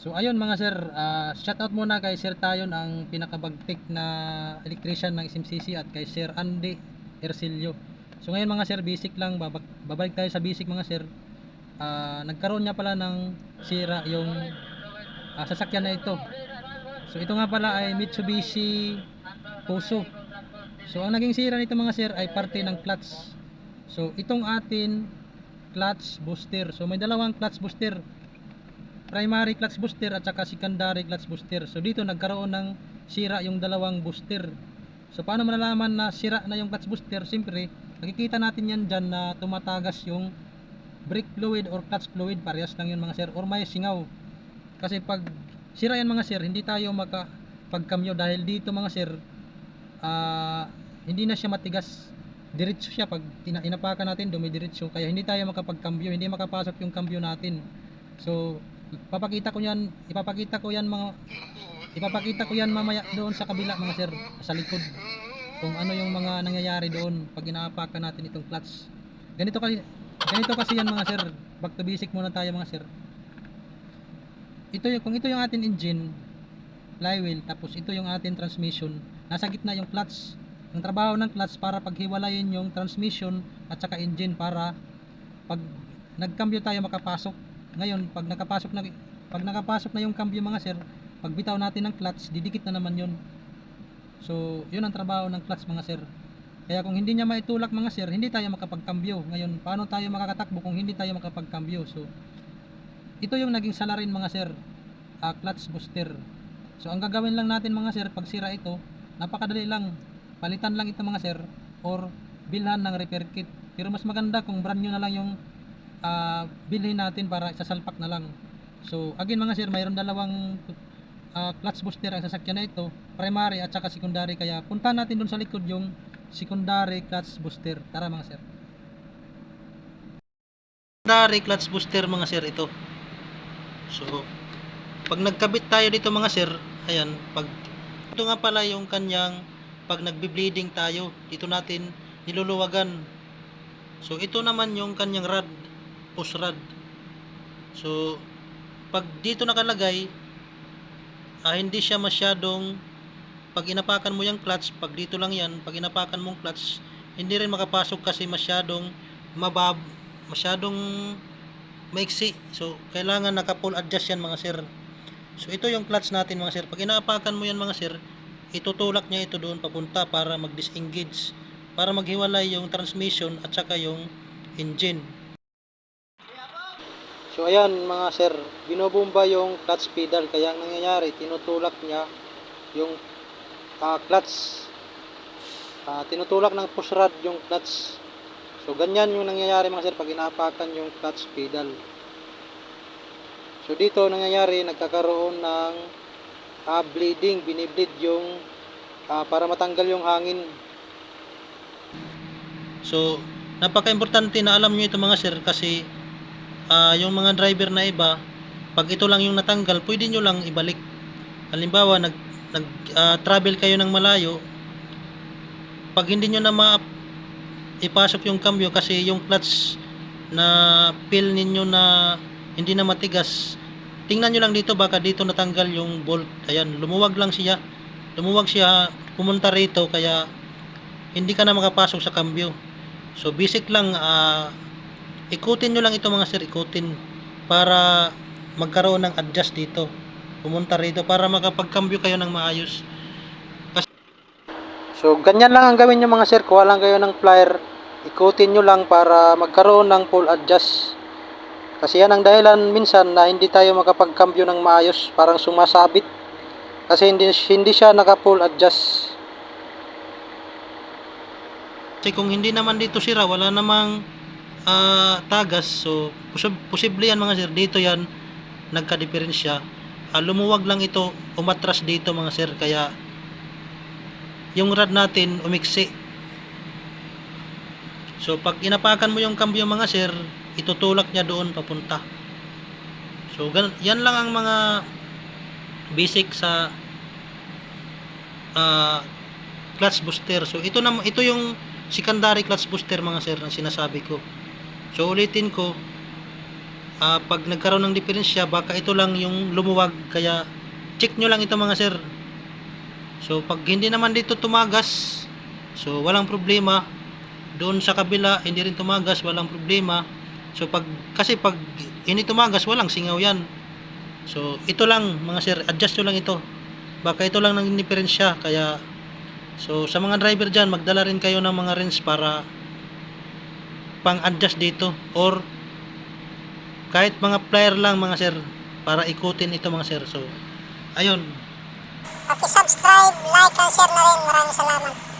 So ayun mga sir, ah, shout out muna kay Sir Tayon ang pinakabagtik na electrician ng SMCC at kay Sir Andy Ercilio. So ngayon mga sir, basic lang, babak- babalik tayo sa basic mga sir. Ah, nagkaroon niya pala ng sira yung ah, sasakyan na ito. So ito nga pala ay Mitsubishi Fuso. So ang naging sira nito mga sir ay parte ng clutch. So itong atin clutch booster. So may dalawang clutch booster primary clutch booster at saka secondary clutch booster. So dito nagkaroon ng sira yung dalawang booster. So paano malalaman na sira na yung clutch booster? Siyempre, nakikita natin yan dyan na tumatagas yung brake fluid or clutch fluid. Parehas lang yun mga sir. Or may singaw. Kasi pag sira yan mga sir, hindi tayo makapagkamyo dahil dito mga sir, ah, hindi na siya matigas. Diretso siya pag ina- inapakan natin, dumidiretso. Kaya hindi tayo makapagkambyo, hindi makapasok yung kambyo natin. So, papakita ko yan, ipapakita ko yan mga ipapakita ko yan mamaya doon sa kabila mga sir, sa likod. Kung ano yung mga nangyayari doon pag inaapakan natin itong clutch. Ganito kasi ganito kasi yan mga sir. Back to basic muna tayo mga sir. Ito yung kung ito yung ating engine, flywheel, tapos ito yung ating transmission, nasa gitna yung clutch. Ang trabaho ng clutch para paghiwalayin yung transmission at saka engine para pag nagkambyo tayo makapasok ngayon, pag nakapasok na pag nakapasok na yung cambio mga sir, pag bitaw natin ng clutch, didikit na naman 'yon. So, 'yun ang trabaho ng clutch mga sir. Kaya kung hindi niya maitulak mga sir, hindi tayo makapagkambyo. Ngayon, paano tayo makakatakbo kung hindi tayo makapagkambyo? So, ito yung naging salarin mga sir, ah, clutch booster. So, ang gagawin lang natin mga sir, pag sira ito, napakadali lang. Palitan lang ito mga sir, or bilhan ng repair kit. Pero mas maganda kung brand new na lang yung ah bilhin natin para sasalpak na lang. So, again mga sir, mayroon dalawang ah, clutch booster ang sasakyan na ito, primary at saka secondary. Kaya punta natin dun sa likod yung secondary clutch booster. Tara mga sir. Secondary clutch booster mga sir ito. So, pag nagkabit tayo dito mga sir, ayan, pag ito nga pala yung kanyang pag nagbi-bleeding tayo, dito natin niluluwagan. So, ito naman yung kanyang rod push rod. So, pag dito nakalagay, ah, hindi siya masyadong pag inapakan mo yung clutch, pag dito lang yan, pag inapakan mong clutch, hindi rin makapasok kasi masyadong mabab, masyadong maiksi. So, kailangan naka-pull adjust yan mga sir. So, ito yung clutch natin mga sir. Pag inaapakan mo yan mga sir, itutulak niya ito doon papunta para mag-disengage, para maghiwalay yung transmission at saka yung engine. So ayan mga sir, binobomba yung clutch pedal kaya ang nangyayari tinutulak niya yung ah, clutch Ah, tinutulak ng push rod yung clutch. So ganyan yung nangyayari mga sir pag inaapakan yung clutch pedal. So dito nangyayari nagkakaroon ng ah, bleeding, binibleed yung ah, para matanggal yung hangin. So napaka-importante na alam niyo ito mga sir kasi ah, yung mga driver na iba, pag ito lang yung natanggal, pwede nyo lang ibalik. Halimbawa, nag, nag ah, travel kayo ng malayo, pag hindi nyo na ma ipasok yung cambio kasi yung clutch na feel ninyo na hindi na matigas, tingnan nyo lang dito, baka dito natanggal yung bolt. Ayan, lumuwag lang siya. Lumuwag siya, pumunta rito, kaya hindi ka na makapasok sa cambio. So, basic lang, ah, ikutin nyo lang ito mga sir, ikutin para magkaroon ng adjust dito. Pumunta rito para makapagkambyo kayo ng maayos. Kas- So, ganyan lang ang gawin nyo mga sir. Kuha lang kayo ng plier. Ikutin nyo lang para magkaroon ng full adjust. Kasi yan ang dahilan minsan na hindi tayo makapagkambyo ng maayos. Parang sumasabit. Kasi hindi, hindi siya naka full adjust. Kasi kung hindi naman dito sira, wala namang ah, tagas. So, posib- posible yan mga sir. Dito yan, nagka-diferensya. Ah, lumuwag lang ito, umatras dito mga sir. Kaya, yung rod natin, umiksi. So, pag inapakan mo yung cambio mga sir, itutulak niya doon papunta. So, gan- yan lang ang mga basic sa ah, clutch booster. So, ito, na, ito yung secondary clutch booster mga sir na sinasabi ko. So, ulitin ko, ah, pag nagkaroon ng diferensya, baka ito lang yung lumuwag. Kaya check nyo lang ito mga sir. So pag hindi naman dito tumagas, so walang problema. Doon sa kabila, hindi rin tumagas, walang problema. So pag kasi pag hindi tumagas, walang singaw 'yan. So ito lang mga sir, adjust nyo lang ito. Baka ito lang ng diferensya kaya so sa mga driver diyan, magdala rin kayo ng mga wrench para pang-adjust dito or kahit mga plier lang mga sir para ikutin ito mga sir. So ayun, Paki-subscribe, like, and share na rin. Maraming salamat.